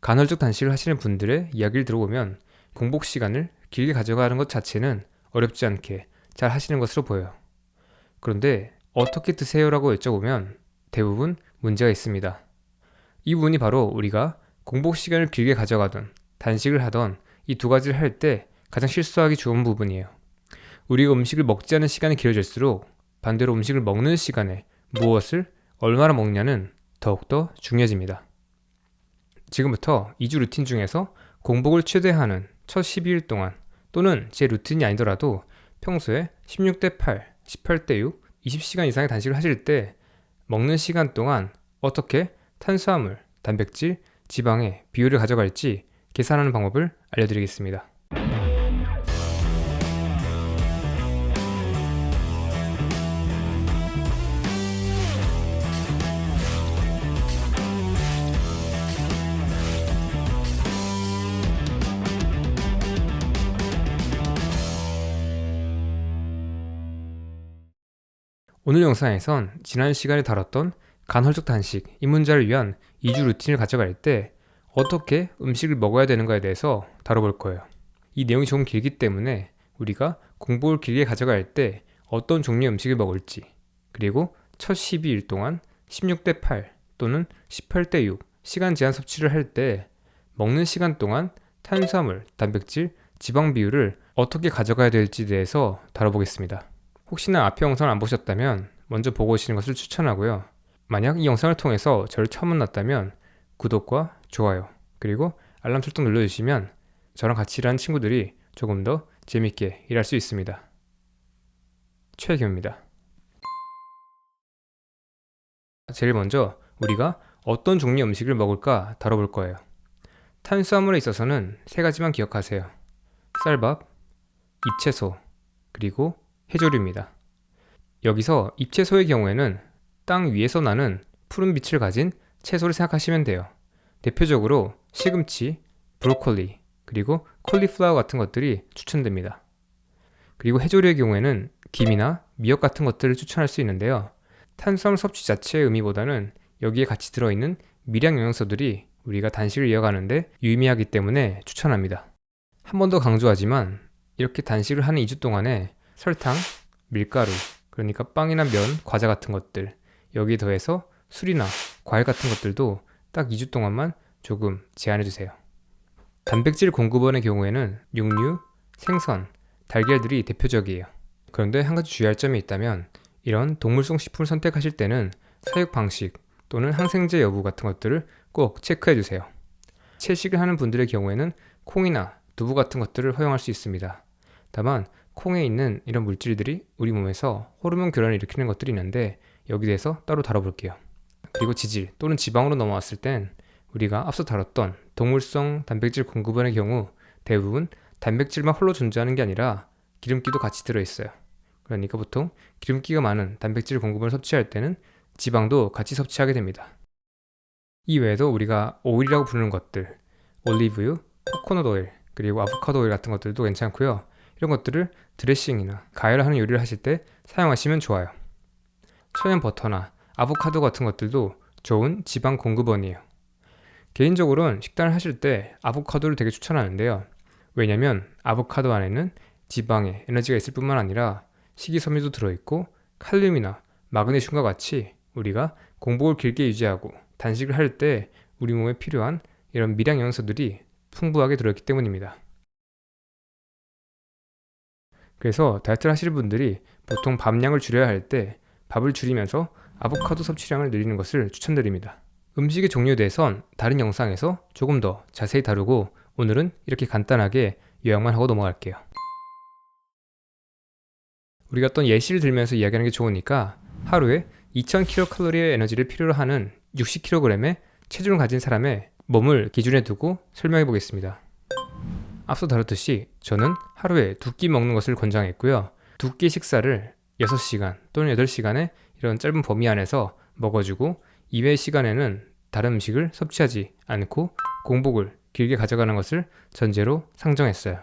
간헐적 단식을 하시는 분들의 이야기를 들어보면 공복 시간을 길게 가져가는 것 자체는 어렵지 않게 잘 하시는 것으로 보여요. 그런데 어떻게 드세요라고 여쭤보면 대부분 문제가 있습니다. 이 부분이 바로 우리가 공복 시간을 길게 가져가던 단식을 하던 이 두 가지를 할 때 가장 실수하기 좋은 부분이에요. 우리가 음식을 먹지 않은 시간이 길어질수록 반대로 음식을 먹는 시간에 무엇을 얼마나 먹냐는 더욱더 중요해집니다. 지금부터 2주 루틴 중에서 공복을 최대하는 첫 12일 동안 또는 제 루틴이 아니더라도 평소에 16대 8, 18대 6, 20시간 이상의 단식을 하실 때 먹는 시간 동안 어떻게 탄수화물, 단백질, 지방의 비율을 가져갈지 계산하는 방법을 알려드리겠습니다. 오늘 영상에선 지난 시간에 다뤘던 간헐적 단식 이 문제를 위한 2주 루틴을 가져갈 때 어떻게 음식을 먹어야 되는가에 대해서 다뤄볼 거예요. 이 내용이 조금 길기 때문에 우리가 공복을 길게 가져갈 때 어떤 종류의 음식을 먹을지 그리고 첫 12일 동안 16대 8 또는 18대 6 시간 제한 섭취를 할 때 먹는 시간 동안 탄수화물, 단백질, 지방 비율을 어떻게 가져가야 될지에 대해서 다뤄보겠습니다. 혹시나 앞의 영상을 안 보셨다면 먼저 보고 오시는 것을 추천하고요. 만약 이 영상을 통해서 저를 처음 만났다면 구독과 좋아요 그리고 알람 설정 눌러주시면 저랑 같이 일하는 친구들이 조금 더 재밌게 일할 수 있습니다. 최경입니다. 제일 먼저 우리가 어떤 종류의 음식을 먹을까 다뤄볼 거예요. 탄수화물에 있어서는 세 가지만 기억하세요. 쌀밥, 잎채소, 그리고 해조류입니다. 여기서 잎채소의 경우에는 땅 위에서 나는 푸른 빛을 가진 채소를 생각하시면 돼요. 대표적으로 시금치, 브로콜리, 그리고 콜리플라워 같은 것들이 추천됩니다. 그리고 해조류의 경우에는 김이나 미역 같은 것들을 추천할 수 있는데요. 탄수화물 섭취 자체의 의미보다는 여기에 같이 들어있는 미량 영양소들이 우리가 단식을 이어가는데 유의미하기 때문에 추천합니다. 한 번 더 강조하지만 이렇게 단식을 하는 2주 동안에 설탕, 밀가루, 그러니까 빵이나 면, 과자 같은 것들, 여기에 더해서 술이나 과일 같은 것들도 딱 2주 동안만 조금 제한해 주세요. 단백질 공급원의 경우에는 육류, 생선, 달걀들이 대표적이에요. 그런데 한 가지 주의할 점이 있다면 이런 동물성 식품을 선택하실 때는 사육 방식 또는 항생제 여부 같은 것들을 꼭 체크해 주세요. 채식을 하는 분들의 경우에는 콩이나 두부 같은 것들을 허용할 수 있습니다. 다만 콩에 있는 이런 물질들이 우리 몸에서 호르몬 교란을 일으키는 것들이 있는데 여기 대해서 따로 다뤄볼게요. 그리고 지질 또는 지방으로 넘어왔을 땐 우리가 앞서 다뤘던 동물성 단백질 공급원의 경우 대부분 단백질만 홀로 존재하는 게 아니라 기름기도 같이 들어있어요. 그러니까 보통 기름기가 많은 단백질 공급을 섭취할 때는 지방도 같이 섭취하게 됩니다. 이 외에도 우리가 오일이라고 부르는 것들, 올리브유, 코코넛 오일, 그리고 아보카도 오일 같은 것들도 괜찮고요. 이런 것들을 드레싱이나 가열하는 요리를 하실 때 사용하시면 좋아요. 천연 버터나 아보카도 같은 것들도 좋은 지방 공급원이에요. 개인적으로는 식단을 하실 때 아보카도를 되게 추천하는데요. 왜냐면 아보카도 안에는 지방에 에너지가 있을 뿐만 아니라 식이섬유도 들어있고 칼륨이나 마그네슘과 같이 우리가 공복을 길게 유지하고 단식을 할 때 우리 몸에 필요한 이런 미량 영양소들이 풍부하게 들어있기 때문입니다. 그래서 다이어트를 하시는 분들이 보통 밥량을 줄여야 할 때 밥을 줄이면서 아보카도 섭취량을 늘리는 것을 추천드립니다. 음식의 종류에 대해선 다른 영상에서 조금 더 자세히 다루고 오늘은 이렇게 간단하게 요약만 하고 넘어갈게요. 우리가 어떤 예시를 들면서 이야기하는 게 좋으니까 하루에 2000kcal의 에너지를 필요로 하는 60kg의 체중을 가진 사람의 몸을 기준에 두고 설명해 보겠습니다. 앞서 다뤘듯이 저는 하루에 두 끼 먹는 것을 권장했고요. 두 끼 식사를 6시간 또는 8시간의 이런 짧은 범위 안에서 먹어주고 이외의 시간에는 다른 음식을 섭취하지 않고 공복을 길게 가져가는 것을 전제로 상정했어요.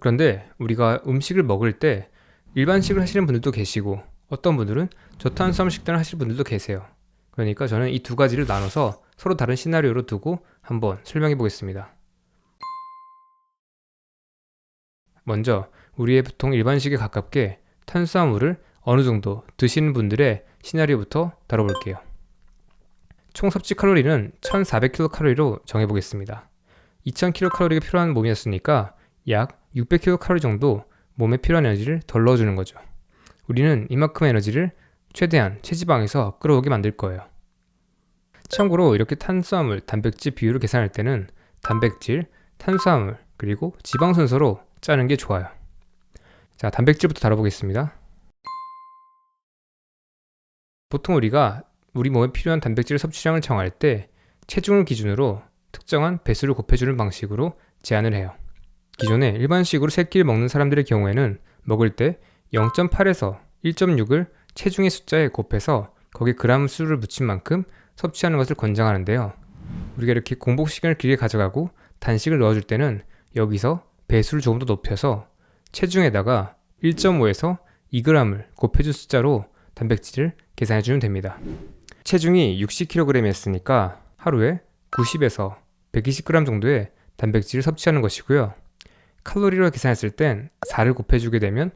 그런데 우리가 음식을 먹을 때 일반식을 하시는 분들도 계시고 어떤 분들은 저탄수화물 식단을 하시는 분들도 계세요. 그러니까 저는 이 두 가지를 나눠서 서로 다른 시나리오로 두고 한번 설명해 보겠습니다. 먼저 우리의 보통 일반식에 가깝게 탄수화물을 어느 정도 드시는 분들의 시나리오부터 다뤄볼게요. 총 섭취 칼로리는 1400kcal로 정해보겠습니다. 2000kcal가 필요한 몸이었으니까 약 600kcal 정도 몸에 필요한 에너지를 덜 넣어주는 거죠. 우리는 이만큼의 에너지를 최대한 체지방에서 끌어오게 만들 거예요. 참고로 이렇게 탄수화물, 단백질 비율을 계산할 때는 단백질, 탄수화물, 그리고 지방 순서로 짜는 게 좋아요. 자, 단백질부터 다뤄보겠습니다. 보통 우리가 우리 몸에 필요한 단백질 섭취량을 정할 때 체중을 기준으로 특정한 배수를 곱해주는 방식으로 제한을 해요. 기존에 일반식으로 세 끼를 먹는 사람들의 경우에는 먹을 때 0.8에서 1.6을 체중의 숫자에 곱해서 거기에 그람 수를 붙인 만큼 섭취하는 것을 권장하는데요. 우리가 이렇게 공복 시간을 길게 가져가고 단식을 넣어줄 때는 여기서 배수를 조금 더 높여서 체중에다가 1.5에서 2g을 곱해준 숫자로 단백질을 계산해 주면 됩니다. 체중이 60kg이었으니까 하루에 90에서 120g 정도의 단백질을 섭취하는 것이고요. 칼로리로 계산했을 땐 4를 곱해주게 되면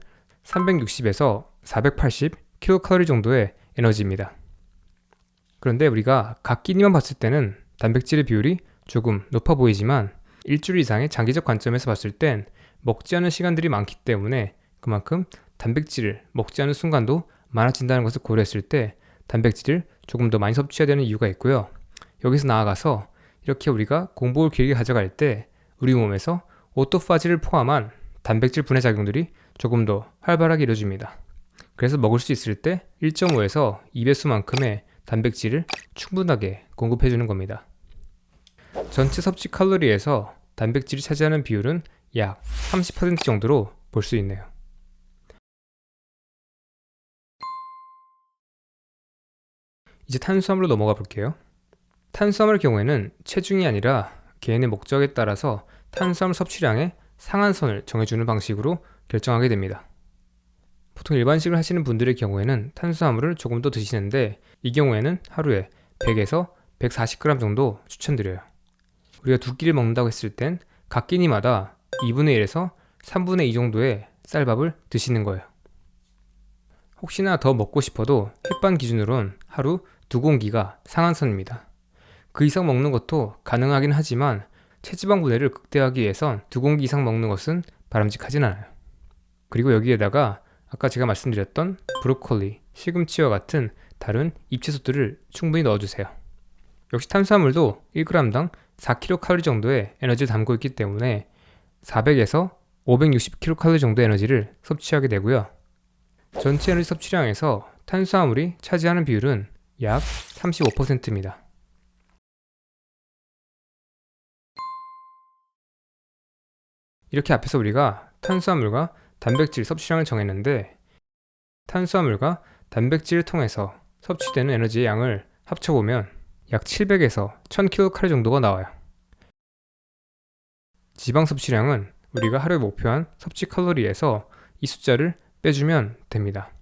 360에서 480kcal 정도의 에너지입니다. 그런데 우리가 각 끼니만 봤을 때는 단백질의 비율이 조금 높아 보이지만 일주일 이상의 장기적 관점에서 봤을 땐 먹지 않은 시간들이 많기 때문에 그만큼 단백질을 먹지 않은 순간도 많아진다는 것을 고려했을 때 단백질을 조금 더 많이 섭취해야 되는 이유가 있고요. 여기서 나아가서 이렇게 우리가 공복을 길게 가져갈 때 우리 몸에서 오토파지를 포함한 단백질 분해 작용들이 조금 더 활발하게 이루어집니다. 그래서 먹을 수 있을 때 1.5에서 2배수만큼의 단백질을 충분하게 공급해 주는 겁니다. 전체 섭취 칼로리에서 단백질이 차지하는 비율은 약 30% 정도로 볼 수 있네요. 이제 탄수화물로 넘어가 볼게요. 탄수화물 경우에는 체중이 아니라 개인의 목적에 따라서 탄수화물 섭취량의 상한선을 정해주는 방식으로 결정하게 됩니다. 보통 일반식을 하시는 분들의 경우에는 탄수화물을 조금 더 드시는데 이 경우에는 하루에 100에서 140g 정도 추천드려요. 우리가 두 끼를 먹는다고 했을 땐 각 끼니마다 2분의 1에서 3분의 2 정도의 쌀밥을 드시는 거예요. 혹시나 더 먹고 싶어도 햇반 기준으론 하루 두 공기가 상한선입니다. 그 이상 먹는 것도 가능하긴 하지만 체지방 분해를 극대화하기 위해선 두 공기 이상 먹는 것은 바람직하진 않아요. 그리고 여기에다가 아까 제가 말씀드렸던 브로콜리, 시금치와 같은 다른 잎채소들을 충분히 넣어주세요. 역시 탄수화물도 1g당 4kcal 정도의 에너지를 담고 있기 때문에 400에서 560kcal 정도의 에너지를 섭취하게 되고요. 전체 에너지 섭취량에서 탄수화물이 차지하는 비율은 약 35%입니다. 이렇게 앞에서 우리가 탄수화물과 단백질 섭취량을 정했는데 탄수화물과 단백질을 통해서 섭취되는 에너지의 양을 합쳐보면 약 700에서 1000kcal 정도가 나와요. 지방 섭취량은 우리가 하루에 목표한 섭취 칼로리에서 이 숫자를 빼주면 됩니다.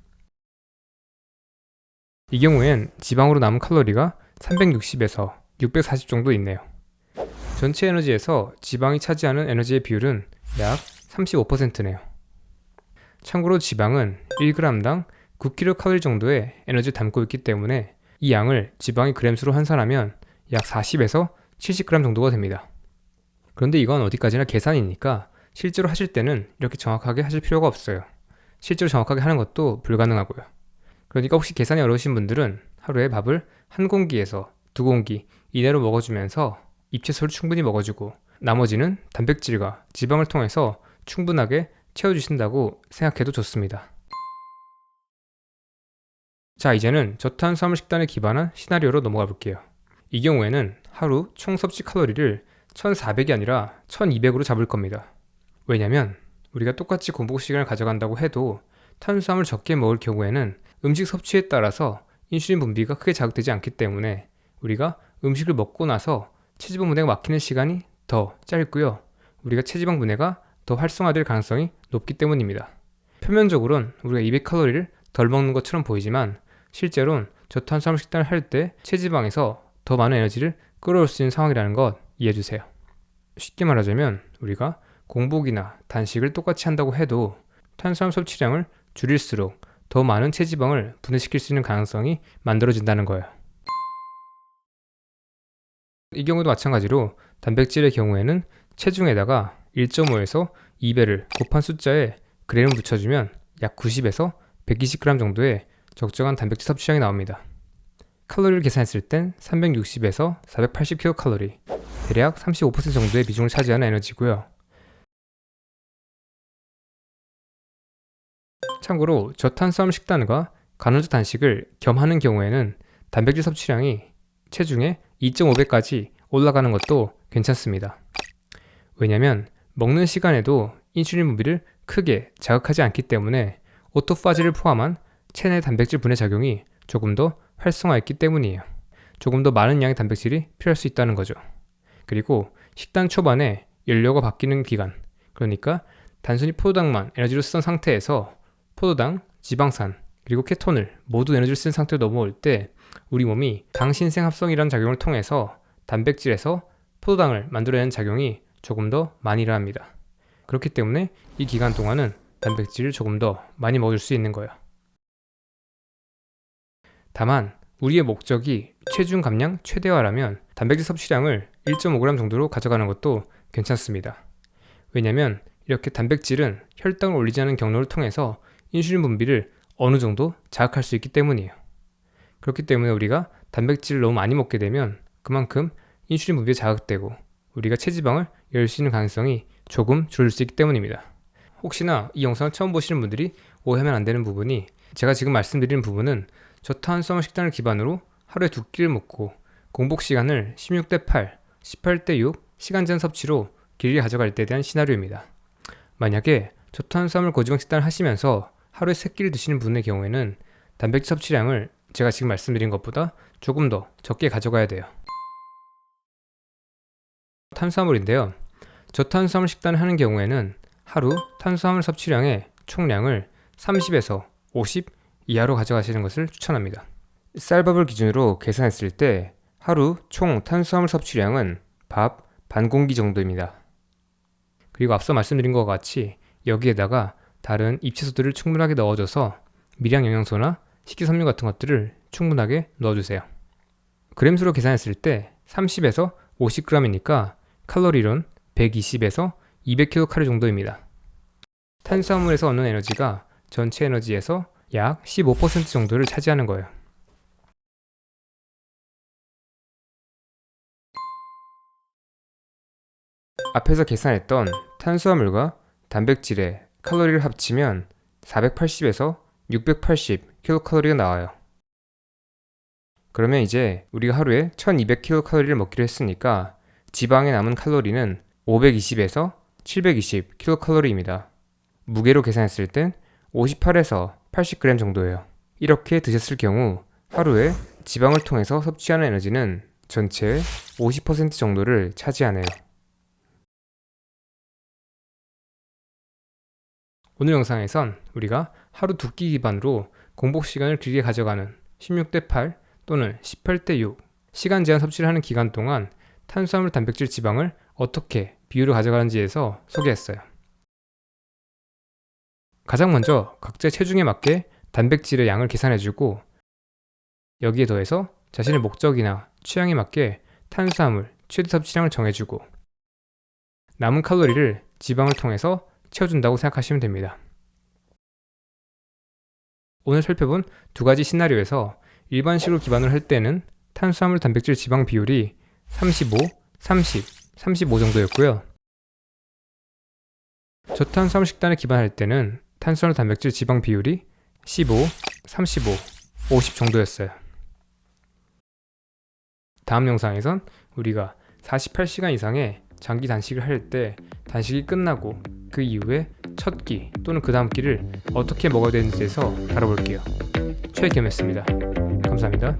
이 경우엔 지방으로 남은 칼로리가 360에서 640 정도 있네요. 전체 에너지에서 지방이 차지하는 에너지의 비율은 약 35%네요. 참고로 지방은 1g당 9kcal 정도의 에너지를 담고 있기 때문에 이 양을 지방의 그램수로 환산하면 약 40에서 70g 정도가 됩니다. 그런데 이건 어디까지나 계산이니까 실제로 하실 때는 이렇게 정확하게 하실 필요가 없어요. 실제로 정확하게 하는 것도 불가능하고요. 그러니까 혹시 계산이 어려우신 분들은 하루에 밥을 한 공기에서 두 공기 이내로 먹어주면서 잎채소를 충분히 먹어주고 나머지는 단백질과 지방을 통해서 충분하게 채워주신다고 생각해도 좋습니다. 자, 이제는 저탄수화물 식단에 기반한 시나리오로 넘어가 볼게요. 이 경우에는 하루 총 섭취 칼로리를 1400이 아니라 1200으로 잡을 겁니다. 왜냐면 우리가 똑같이 공복 시간을 가져간다고 해도 탄수화물 적게 먹을 경우에는 음식 섭취에 따라서 인슐린 분비가 크게 자극되지 않기 때문에 우리가 음식을 먹고 나서 체지방 분해가 막히는 시간이 더 짧고요. 우리가 체지방 분해가 더 활성화될 가능성이 높기 때문입니다. 표면적으로는 우리가 200칼로리를 덜 먹는 것처럼 보이지만 실제로는 저탄수화물 식단을 할 때 체지방에서 더 많은 에너지를 끌어올 수 있는 상황이라는 것 이해해 주세요. 쉽게 말하자면 우리가 공복이나 단식을 똑같이 한다고 해도 탄수화물 섭취량을 줄일수록 더 많은 체지방을 분해시킬 수 있는 가능성이 만들어진다는 거예요. 이 경우도 마찬가지로 단백질의 경우에는 체중에다가 1.5에서 2배를 곱한 숫자에 그램을 붙여주면 약 90에서 120g 정도의 적정한 단백질 섭취량이 나옵니다. 칼로리를 계산했을 땐 360에서 480kcal, 대략 35% 정도의 비중을 차지하는 에너지고요. 참고로 저탄수화물 식단과 간헐적 단식을 겸하는 경우에는 단백질 섭취량이 체중의 2.5배까지 올라가는 것도 괜찮습니다. 왜냐면 먹는 시간에도 인슐린 분비를 크게 자극하지 않기 때문에 오토파지를 포함한 체내 단백질 분해 작용이 조금 더 활성화했기 때문이에요. 조금 더 많은 양의 단백질이 필요할 수 있다는 거죠. 그리고 식단 초반에 연료가 바뀌는 기간, 그러니까 단순히 포도당만 에너지로 쓰던 상태에서 포도당, 지방산, 그리고 케톤을 모두 에너지를 쓴 상태로 넘어올 때 우리 몸이 당신생 합성이라는 작용을 통해서 단백질에서 포도당을 만들어내는 작용이 조금 더 많이 일어납니다. 그렇기 때문에 이 기간 동안은 단백질을 조금 더 많이 먹을 수 있는 거예요. 다만 우리의 목적이 체중 감량 최대화라면 단백질 섭취량을 1.5g 정도로 가져가는 것도 괜찮습니다. 왜냐면 이렇게 단백질은 혈당을 올리지 않은 경로를 통해서 인슐린 분비를 어느 정도 자극할 수 있기 때문이에요. 그렇기 때문에 우리가 단백질을 너무 많이 먹게 되면 그만큼 인슐린 분비가 자극되고 우리가 체지방을 열 수 있는 가능성이 조금 줄을 수 있기 때문입니다. 혹시나 이 영상을 처음 보시는 분들이 오해하면 안 되는 부분이 제가 지금 말씀드리는 부분은 저탄수화물 식단을 기반으로 하루에 두 끼를 먹고 공복 시간을 16대 8, 18대 6 시간 전 섭취로 길게 가져갈 때에 대한 시나리오입니다. 만약에 저탄수화물 고지방 식단을 하시면서 하루에 세 끼를 드시는 분의 경우에는 단백질 섭취량을 제가 지금 말씀드린 것보다 조금 더 적게 가져가야 돼요. 탄수화물인데요. 저탄수화물 식단을 하는 경우에는 하루 탄수화물 섭취량의 총량을 30에서 50 이하로 가져가시는 것을 추천합니다. 쌀밥을 기준으로 계산했을 때 하루 총 탄수화물 섭취량은 밥 반 공기 정도입니다. 그리고 앞서 말씀드린 것 같이 여기에다가 다른 잎채소들을 충분하게 넣어줘서 미량 영양소나 식이섬유 같은 것들을 충분하게 넣어주세요. 그램수로 계산했을 때 30에서 50g이니까 칼로리론 120에서 200kcal 정도입니다. 탄수화물에서 얻는 에너지가 전체 에너지에서 약 15% 정도를 차지하는 거예요. 앞에서 계산했던 탄수화물과 단백질의 칼로리를 합치면 480에서 680kcal가 나와요. 그러면 이제 우리가 하루에 1200kcal를 먹기로 했으니까 지방에 남은 칼로리는 520에서 720kcal입니다. 무게로 계산했을 땐 58에서 80g 정도예요. 이렇게 드셨을 경우 하루에 지방을 통해서 섭취하는 에너지는 전체의 50% 정도를 차지하네요. 오늘 영상에선 우리가 하루 두 끼 기반으로 공복 시간을 길게 가져가는 16대 8 또는 18대 6 시간 제한 섭취를 하는 기간 동안 탄수화물, 단백질, 지방을 어떻게 비율을 가져가는지에서 소개했어요. 가장 먼저 각자의 체중에 맞게 단백질의 양을 계산해주고 여기에 더해서 자신의 목적이나 취향에 맞게 탄수화물 최대 섭취량을 정해주고 남은 칼로리를 지방을 통해서 채워준다고 생각하시면 됩니다. 오늘 살펴본 두 가지 시나리오에서 일반식으로 기반을 할 때는 탄수화물, 단백질, 지방 비율이 35, 30, 35 정도였고요. 저탄수화물 식단을 기반할 때는 탄수화물, 단백질, 지방 비율이 15, 35, 50 정도였어요. 다음 영상에선 우리가 48시간 이상의 장기 단식을 할 때 단식이 끝나고 그 이후에 첫 끼 또는 그 다음 끼를 어떻게 먹어야 되는지에서 다뤄볼게요. 최겸이었습니다. 감사합니다.